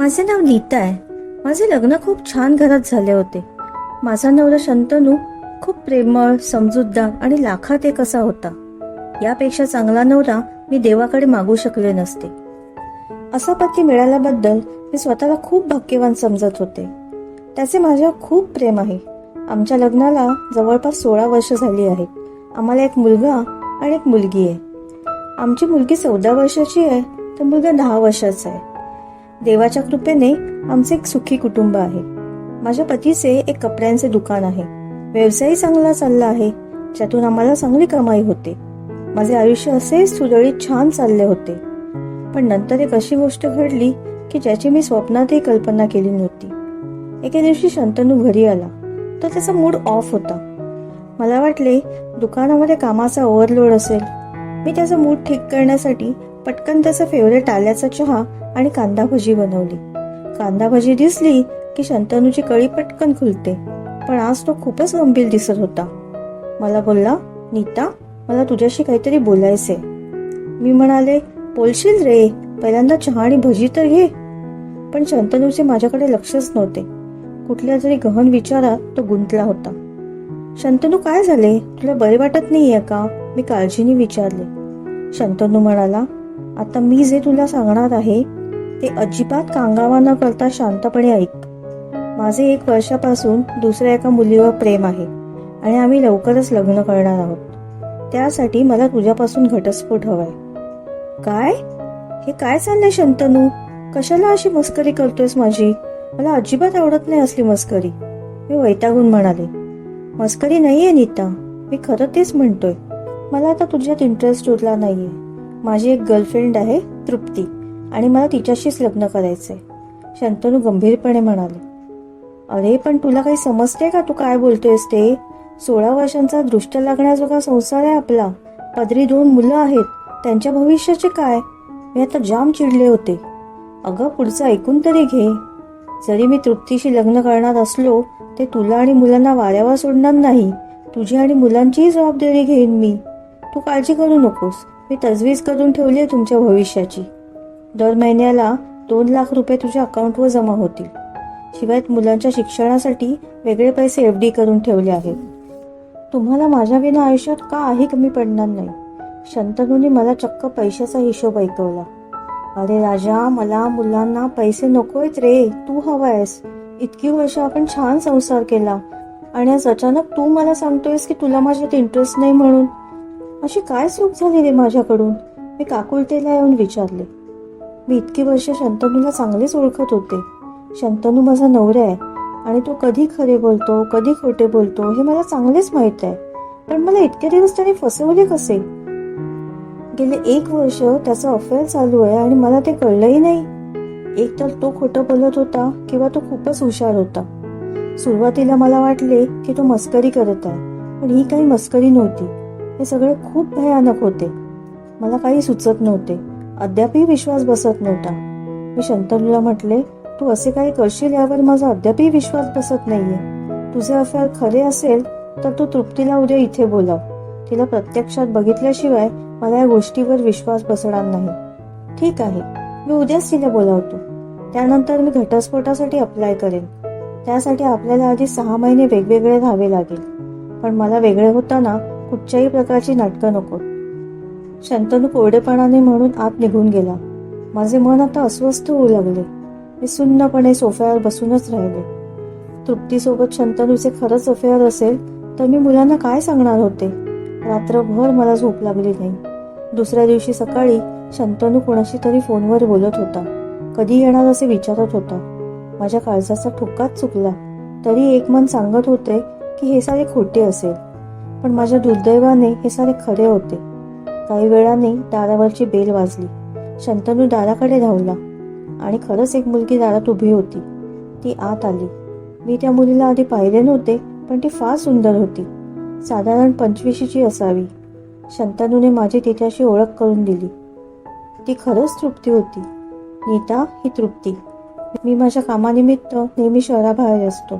माझे नाव नीता आहे. माझे लग्न खूप छान घरात झाले होते. माझा नवरा शंतनू खूप प्रेमळ समजूतदार आणि लाखात एक असा होता. यापेक्षा चांगला नवरा मी देवाकडे मागू शकले नसते. असा पती मिळाल्याबद्दल मी स्वतःला खूप भाग्यवान समजत होते. त्याचे माझ्यावर खूप प्रेम आहे. आमच्या लग्नाला जवळपास सोळा वर्ष झाली आहेत आम्हाला एक मुलगा आणि एक मुलगी आहे. आमची मुलगी चौदा वर्षाची आहे तर मुलगा दहा वर्षाचा आहे. देवाच्या कृपेने आमचे एक सुखी कुटुंब आहे. माझ्या पतीचे एक कपड्यांचे दुकान आहे. व्यवसायही चांगला चालला आहे. ज्यातून आम्हाला चांगली कमाई होते. माझे आयुष्य असेच सुरळीत छान चालले होते. पण नंतर एक अशी गोष्ट घडली की ज्याची मी स्वप्नातही कल्पना केली नव्हती. एके दिवशी शंतनू घरी आला. तर त्याचा मूड ऑफ होता. मला वाटले दुकानामध्ये कामाचा ओव्हरलोड असेल. मी त्याचा मूड ठीक करण्यासाठी पटकन त्याचा फेवरेट आल्याचा चहा आणि कांदा भजी बनवली. कांदा भजी दिसली की शंतनूची कळी पटकन खुलते पण आज तो खूपच गंभीर दिसत होता. मला बोलला नीता मला तुझ्याशी काहीतरी बोलायचे मी म्हणाले बोलशील रे पहिल्यांदा चहा आणि भजी तर घे. पण शंतनूचे माझ्याकडे लक्षच नव्हते. कुठल्या तरी गहन विचारात तो गुंतला होता. शंतनू काय झाले? तुला बरे वाटत नाहीये का? मी काळजीने विचारले. शंतनू म्हणाला आता मी जे तुला सांगणार आहे ते अजिबात कांगावा न करता शांतपणे ऐक. माझे एक वर्षापासून दुसऱ्या एका मुलीवर प्रेम आहे आणि आम्ही लवकरच लग्न करणार आहोत. त्यासाठी मला तुझ्यापासून घटस्फोट हवाय. काय? हे काय चाललंय शंतनू? कशाला अशी मस्करी करतोयस माझी? मला अजिबात आवडत नाही असली मस्करी. मी वैतागून म्हणाले. मस्करी नाहीये नीता. मी खरं तेच म्हणतोय. मला आता तुझ्यात इंटरेस्ट उरला नाहीये. माझी एक गर्लफ्रेंड आहे तृप्ती. आणि मला तिच्याशीच लग्न करायचंय. शंतनू गंभीरपणे म्हणाले अरे पण तुला काही समजते का? तू काय बोलतोयस ते? सोळा वर्षांचा दृष्ट लागण्याजोगा संसार आहे आपला. पदरी दोन मुलं आहेत. त्यांच्या भविष्याचे काय? मी आता जाम चिडले होते. अगं पुढचं ऐकून तरी घे. जरी मी तृप्तीशी लग्न करणार असलो ते तुला आणि मुलांना वाऱ्यावर सोडणार नाही. तुझी आणि मुलांचीही जबाबदारी घेईन मी. तू काळजी करू नकोस. मी तजवीज करून ठेवली आहे तुमच्या भविष्याची. दर महिन्याला दोन लाख रुपये तुझ्या अकाउंटवर जमा होतील. शिवाय मुलांच्या शिक्षणासाठी वेगळे पैसे एफ डी करून ठेवले आहेत. तुम्हाला माझ्या विना आयुष्यात काही कमी पडणार नाही? शंतनूने मला चक्क पैशाचा हिशोब ऐकवला. अरे राजा मला मुलांना पैसे नकोयत रे. तू हवायस इतकी वर्ष आपण छान संसार केला. आणि आज अचानक तू मला सांगतोयस की तुला माझ्यात इंटरेस्ट नाही म्हणून. अशी काय चूक झाली रे माझ्याकडून? मी काकुलतेला येऊन विचारले. मी इतकी वर्ष शंतनूला चांगलेच ओळखत होते. शंतनू माझा नवरा आहे आणि तो कधी खरे बोलतो कधी खोटे बोलतो हे मला चांगलेच माहीत आहे. पण मला इतके दिवस त्याने फसवले कसे? गेले एक वर्ष त्याचा अफेअर चालू आहे आणि मला ते कळलंही नाही. एक तर तो खोटं बोलत होता किंवा तो खूपच हुशार होता. सुरुवातीला मला वाटले की तो मस्करी करत आहे पण ही काही मस्करी नव्हती. हे सगळे खूप भयानक होते. मला काही सुचत नव्हते. अद्यापही विश्वास बसत नव्हता. मी शंतनूला म्हटले तू असे काही करशील यावर माझा अद्यापही विश्वास बसत नाहीये. तुझे अफेअर खरे असेल तर तू तृप्तीला उद्या इथे बोलाव. तिला प्रत्यक्षात बघितल्याशिवाय मला या गोष्टीवर विश्वास बसणार नाही. ठीक आहे. मी उद्याच तिला बोलावतो. त्यानंतर मी घटस्फोटासाठी अप्लाय करेन. त्यासाठी आपल्याला आधी सहा महिने वेगवेगळे राहावे लागेल. पण मला वेगळे होताना कुठच्याही प्रकारची नाटकं नको. शंतनू कोरडेपणाने म्हणून आत निघून गेला. माझे मन आता अस्वस्थ होऊ लागले. मी सुन्नपणे सोफ्यावर बसूनच राहिले. तृप्तीसोबत शंतनूचे खरंच अफेअर असेल तर मी मुलांना काय सांगणार होते? रात्रभर मला झोप लागली नाही. दुसऱ्या दिवशी सकाळी शंतनू कोणाशी तरी फोनवर बोलत होता. कधी येणार असे विचारत होता. माझ्या काळजाचा ठोकाच चुकला. तरी एक मन सांगत होते की हे सारे खोटे असेल. पण माझ्या दुर्दैवाने हे सारे खरे होते. काही वेळाने दारावरची बेल वाजली. शंतनू दाराकडे धावला आणि खरंच एक मुलगी दारात उभी होती. ती आत आली. मी त्या मुलीला आधी पाहिले नव्हते पण ती फार सुंदर होती. साधारण पंचवीशीची असावी. शंतनूने माझी तिच्याशी ओळख करून दिली. ती खरंच तृप्ती होती. नीता ही तृप्ती. मी माझ्या कामानिमित्त नेहमी शहराबाहेर असतो.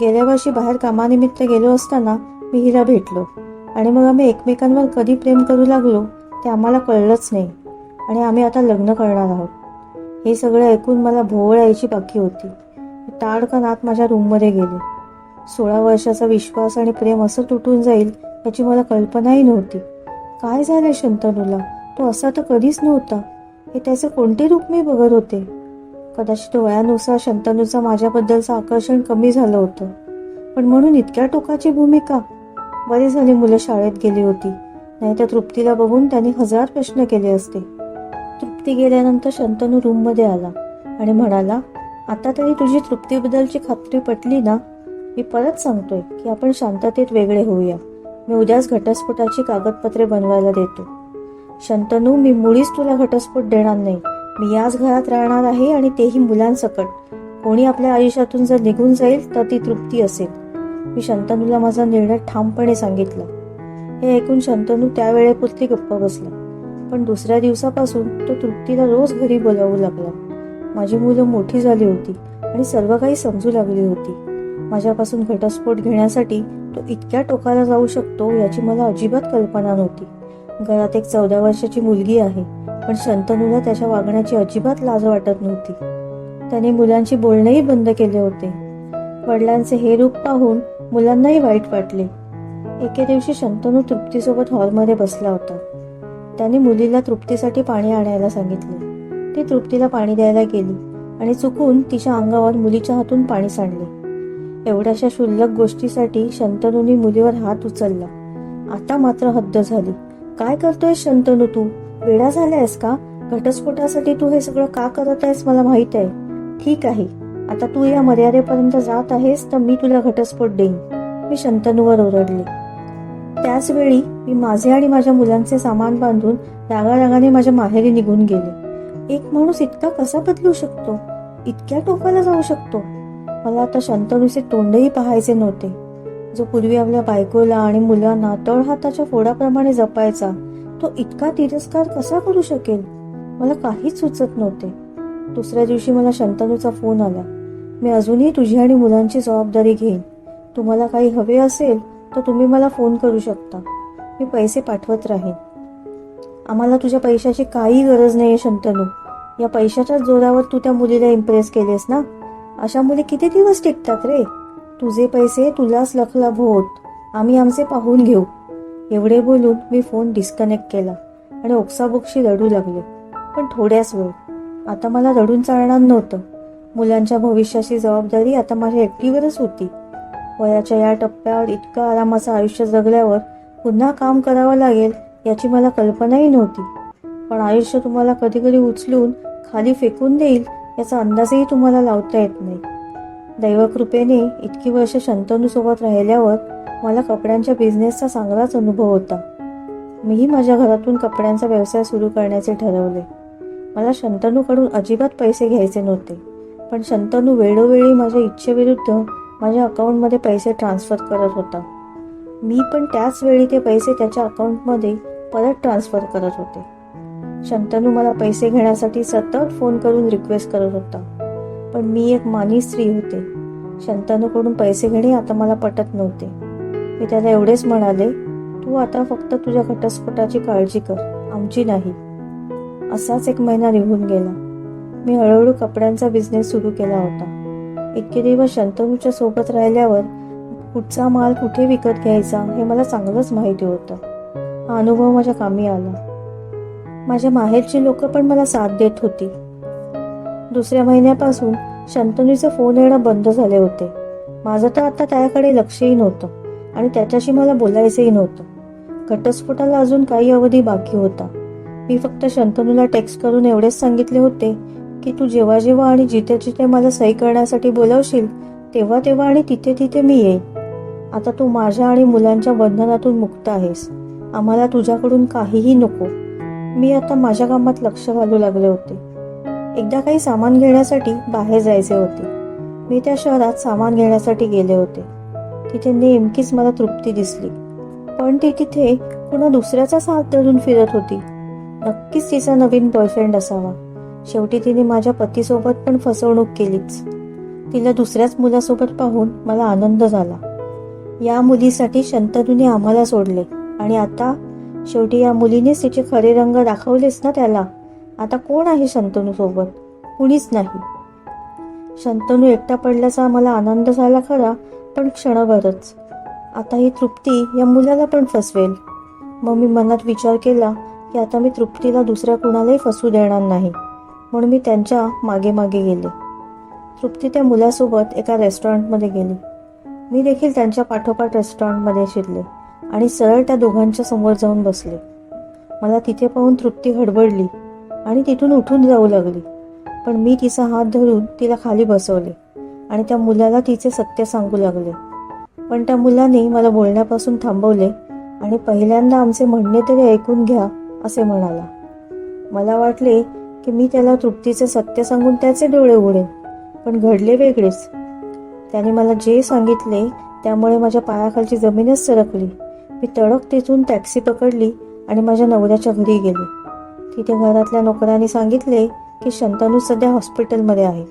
गेल्या वर्षी बाहेर कामानिमित्त गेलो असताना मी हिला भेटलो. आणि मग आम्ही एकमेकांवर कधी प्रेम करू लागलो ते आम्हाला कळलंच नाही. आणि आम्ही आता लग्न करणार आहोत. हे सगळं ऐकून मला भोवळ यायची बाकी होती. मी ताडकन आत माझ्या रूममध्ये गेले. सोळा वर्षाचा विश्वास आणि प्रेम असं तुटून जाईल याची मला कल्पनाही नव्हती. काय झालं शंतनूला? तो असा तर कधीच नव्हता. हे त्याचे कोणते रूप मी बघत होते? कदाचित वयानुसार शंतनूचा माझ्याबद्दलचं आकर्षण कमी झालं होतं. पण म्हणून इतक्या टोकाची भूमिका बरी झाली मुलं शाळेत गेली होती. नाही तर तृप्तीला बघून त्यांनी हजार प्रश्न केले असते. तृप्ती गेल्यानंतर शंतनू रूममध्ये आला आणि म्हणाला आता तरी तुझी तृप्तीबद्दलची खात्री पटली ना? मी परत सांगतोय की आपण शांततेत वेगळे होऊया. मी उद्याच घटस्फोटाची कागदपत्रे बनवायला देतो. शंतनू मी मुळीच तुला घटस्फोट देणार नाही. मी याच घरात राहणार आहे आणि तेही मुलांसकट. कोणी आपल्या आयुष्यातून जर निघून जाईल तर ती तृप्ती असेल. मी शंतनूला माझा निर्णय ठामपणे सांगितला. हे ऐकून शंतनू त्यावेळेपुरती गप्प बसला. पण दुसऱ्या दिवसापासून तो तृप्तीला रोज घरी बोलावू लागला. माझी मुलं मोठी झाली होती आणि सर्व काही समजू लागली होती. माझ्यापासून घटस्फोट घेण्यासाठी तो इतक्या टोकाला जाऊ शकतो याची मला अजिबात कल्पना नव्हती. घरात एक चौदा वर्षाची मुलगी आहे पण शंतनूला त्याच्या वागण्याची अजिबात लाज वाटत नव्हती. त्याने मुलांची बोलणेही बंद केले होते. वडिलांचे हे रूप पाहून मुलांनाही वाईट वाटले. एके दिवशी शंतनू तृप्तीसोबत हॉलमध्ये बसला होता. त्याने मुलीला तृप्तीसाठी पाणी आणायला सांगितले. ती तृप्तीला पाणी द्यायला गेली आणि चुकून तिच्या अंगावर मुलीच्या हातून पाणी सांडले. एवढ्याशा क्षुल्लक गोष्टीसाठी शंतनूने मुलीवर हात उचलला. आता मात्र हद्द झाली. काय करतोय शंतनू तू? वेडा झाल्यास का? घटस्फोटासाठी तू हे सगळं का करत आहेस मला माहीत आहे. ठीक आहे. आता तू या मर्यादेपर्यंत जात आहेस तर मी तुला घटस्फोट देईन. मी शंतनूवर ओरडले. त्याचवेळी मी माझे आणि माझ्या मुलांचे सामान बांधून रागारागाने माझ्या माहेरी निघून गेले. एक माणूस इतका कसा बदलू शकतो? इतक्या टोकाला जाऊ शकतो? मला आता शंतनूचे तोंडही पाहायचे नव्हते. जो पूर्वी आपल्या बायकोला आणि मुलांना तळ हाताच्या फोडाप्रमाणे जपायचा तो इतका तिरस्कार कसा करू शकेल? मला काहीच सुचत नव्हते. दुसऱ्या दिवशी मला शंतनूचा फोन आला. मी अजूनही तुझी आणि मुलांची जबाबदारी घेईन. तुम्हाला काही हवे असेल तर तुम्ही मला फोन करू शकता. मी पैसे पाठवत राहीन. आम्हाला तुझ्या पैशाची काही गरज नाही आहे शंतनू. या पैशाच्याच जोरावर तू त्या मुलीला इम्प्रेस केलेस ना? अशा मुली किती दिवस टिकतात रे? तुझे पैसे तुलाच लखलाभ होत. आम्ही आमचे पाहून घेऊ. एवढे बोलून मी फोन डिस्कनेक्ट केला आणि ओक्साबोक्शी रडू लागले. पण थोड्याच वेळ. आता मला रडून चालणार नव्हतं. मुलांच्या भविष्याची जबाबदारी आता माझ्या एकटीवरच होती. वयाच्या या टप्प्यावर इतकं आरामाचं आयुष्य जगल्यावर पुन्हा काम करावं लागेल याची मला कल्पनाही नव्हती. पण आयुष्य तुम्हाला कधी कधी उचलून खाली फेकून देईल याचा अंदाजही तुम्हाला लावता येत नाही. दैवकृपेने इतकी वर्ष शंतनूसोबत राहिल्यावर मला कपड्यांच्या बिझनेसचा चांगलाच अनुभव होता. मीही माझ्या घरातून कपड्यांचा व्यवसाय सुरू करण्याचे ठरवले. मला शंतनूकडून अजिबात पैसे घ्यायचे नव्हते. पण शंतनू वेळोवेळी माझ्या इच्छेविरुद्ध माझ्या अकाउंटमध्ये पैसे ट्रान्सफर करत होता. मी पण त्याच वेळी ते पैसे त्याच्या अकाउंटमध्ये परत ट्रान्सफर करत होते. शंतनू मला पैसे घेण्यासाठी सतत फोन करून रिक्वेस्ट करत होता. पण मी एक मानी स्त्री होते. शंतनूकडून पैसे घेणे आता मला पटत नव्हते. मी त्याला एवढेच म्हणाले तू आता फक्त तुझ्या घटस्फोटाची काळजी कर. आमची नाही. असाच एक महिना निघून गेला. मी हळूहळू कपड्यांचा बिझनेस सुरू केला होता. इतके दिवस शंतनूच्या सोबत राहिल्यावर कुठचा माल कुठे विकत घ्यायचा हे मला चांगलंच माहिती होतं. हा अनुभव माझ्या कामी आला. माझ्या माहेरची लोक पण मला साथ देत होती. दुसऱ्या महिन्यापासून शंतनूचे फोन येणं बंद झाले होते. माझं तर आता त्याकडे लक्षही नव्हतं आणि त्याच्याशी मला बोलायचंही नव्हतं. घटस्फोटाला अजून काही अवधी बाकी होता. मी फक्त शंतनूला टेक्स्ट करून एवढेच सांगितले होते की तू जेव्हा जेव्हा आणि जिथे जिथे मला सही करण्यासाठी बोलावशील तेव्हा तेव्हा आणि तिथे तिथे मी येईन. आता तू माझ्या आणि मुलांच्या बंधनातून मुक्त आहेस. आम्हाला तुझ्याकडून काहीही नको. मी आता माझ्या कामात लक्ष घालू लागले होते. एकदा काही सामान घेण्यासाठी बाहेर जायचे होते. मी त्या शहरात सामान घेण्यासाठी गेले होते. तिथे नेमकीच मला तृप्ती दिसली. पण ती तिथे कुणा दुसऱ्याचा साथ धरून फिरत होती. नक्कीच तिचा नवीन बॉयफ्रेंड असावा. शेवटी तिने माझ्या पतीसोबत पण फसवणूक केलीच. तिला दुसऱ्याच मुलासोबत पाहून मला आनंद झाला. या मुलीसाठी शंतनूने आम्हाला सोडले. आणि आता शेवटी या मुलीनेच तिचे खरे रंग दाखवलेच ना त्याला? आता कोण आहे शंतनू सोबत कुणीच नाही. शंतनू एकटा पडल्याचा मला आनंद झाला खरा पण क्षणभरच. आता ही तृप्ती या मुलाला पण फसवेल. मग मी मनात विचार केला की आता मी तृप्तीला दुसऱ्या कुणालाही फसू देणार नाही. म्हणून मी त्यांच्या मागे मागे गेले. तृप्ती त्या मुलासोबत एका रेस्टॉरंटमध्ये गेली. मी देखील त्यांच्या पाठोपाठ रेस्टॉरंटमध्ये शिरले आणि सरळ त्या दोघांच्या समोर जाऊन बसले. मला तिथे पाहून तृप्ती हडबडली आणि तिथून उठून जाऊ लागली. पण मी तिचा हात धरून तिला खाली बसवले आणि त्या मुलाला तिचे सत्य सांगू लागले. पण त्या मुलाने मला बोलण्यापासून थांबवले आणि पहिल्यांदा आमचे म्हणणे तरी ऐकून घ्या असे म्हणाला. मला वाटले की मी त्याला तृप्तीचे सत्य सांगून त्याचे डोळे उघडेन. पण घडले वेगळेच. त्याने मला जे सांगितले त्यामुळे माझ्या पायाखालची जमीनच सरकली. मी तडक तिथून टॅक्सी पकडली आणि माझ्या नवऱ्याच्या घरी गेले. तिथे घरातल्या नोकरांनी सांगितले की शंतनू सध्या हॉस्पिटलमध्ये आहे.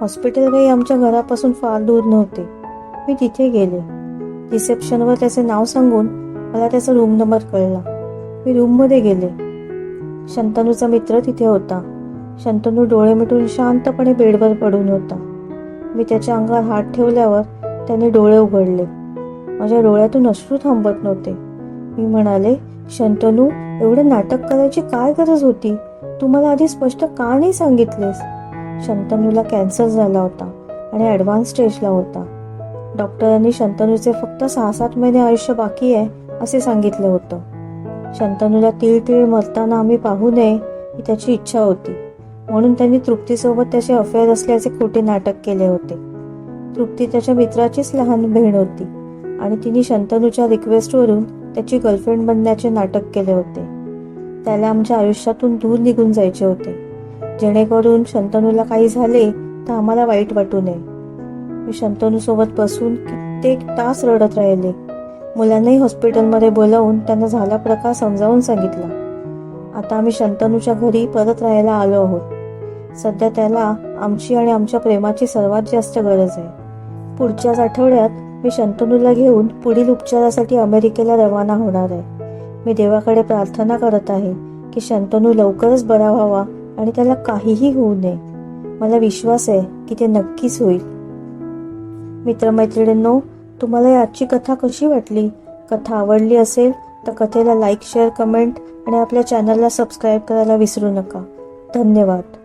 हॉस्पिटल काही आमच्या घरापासून फार दूर नव्हते. मी तिथे गेले. रिसेप्शनवर त्याचे नाव सांगून मला त्याचा रूम नंबर कळला. मी रूममध्ये गेले. शंतनूचा मित्र तिथे होता. शंतनू डोळे मिटून शांतपणे बेडवर पडून होता. मी त्याच्या अंगावर हात ठेवल्यावर त्याने डोळे उघडले. माझ्या डोळ्यातून अश्रू थांबत नव्हते. मी म्हणाले शंतनू एवढं नाटक करायची काय गरज होती? तू मला आधी स्पष्ट का नाही सांगितलेस? शंतनूला कॅन्सर झाला होता आणि ॲडव्हान्स स्टेजला होता. डॉक्टरांनी शंतनूचे फक्त सहा सात महिने आयुष्य बाकी आहे असे सांगितलं होतं. शंतनूला तीळ तीळ मरताना आम्ही पाहू नये ही त्याची इच्छा होती. म्हणून त्यांनी तृप्तीसोबत त्याचे अफेअर असल्याचे खोटे नाटक केले होते. तृप्ती त्याच्या मित्राचीच लहान बहीण होती आणि तिने शंतनूच्या रिक्वेस्टवरून त्याची गर्लफ्रेंड बनण्याचे नाटक केले होते. त्याला आमच्या आयुष्यातून दूर निघून जायचे होते. जेणेकरून शंतनूला काही झाले तर आम्हाला वाईट वाटू नये. मी शंतनूसोबत बसून कित्येक तास रडत राहिले. मुलांनाही हॉस्पिटलमध्ये बोलावून त्यांना झाला प्रकार समजावून सांगितला. आता आम्ही शंतनूच्या घरी परत राहायला आलो आहोत. सध्या त्याला आमची आणि आमच्या प्रेमाची सर्वात जास्त गरज आहे. पुढच्याच आठवड्यात मी शंतनूला घेऊन पुढील उपचारासाठी अमेरिकेला रवाना होणार आहे. मी देवाकडे प्रार्थना करत आहे की शंतनू लवकरच बरा व्हावा आणि त्याला काहीही होऊ नये. मला विश्वास आहे की ते नक्कीच होईल. मित्रमैत्रिणींनो तुम्हाला आजची कथा कशी वाटली? कथा आवडली असेल तर कथेला लाईक शेअर कमेंट आणि आपल्या चॅनलला सबस्क्राईब करायला विसरू नका. धन्यवाद.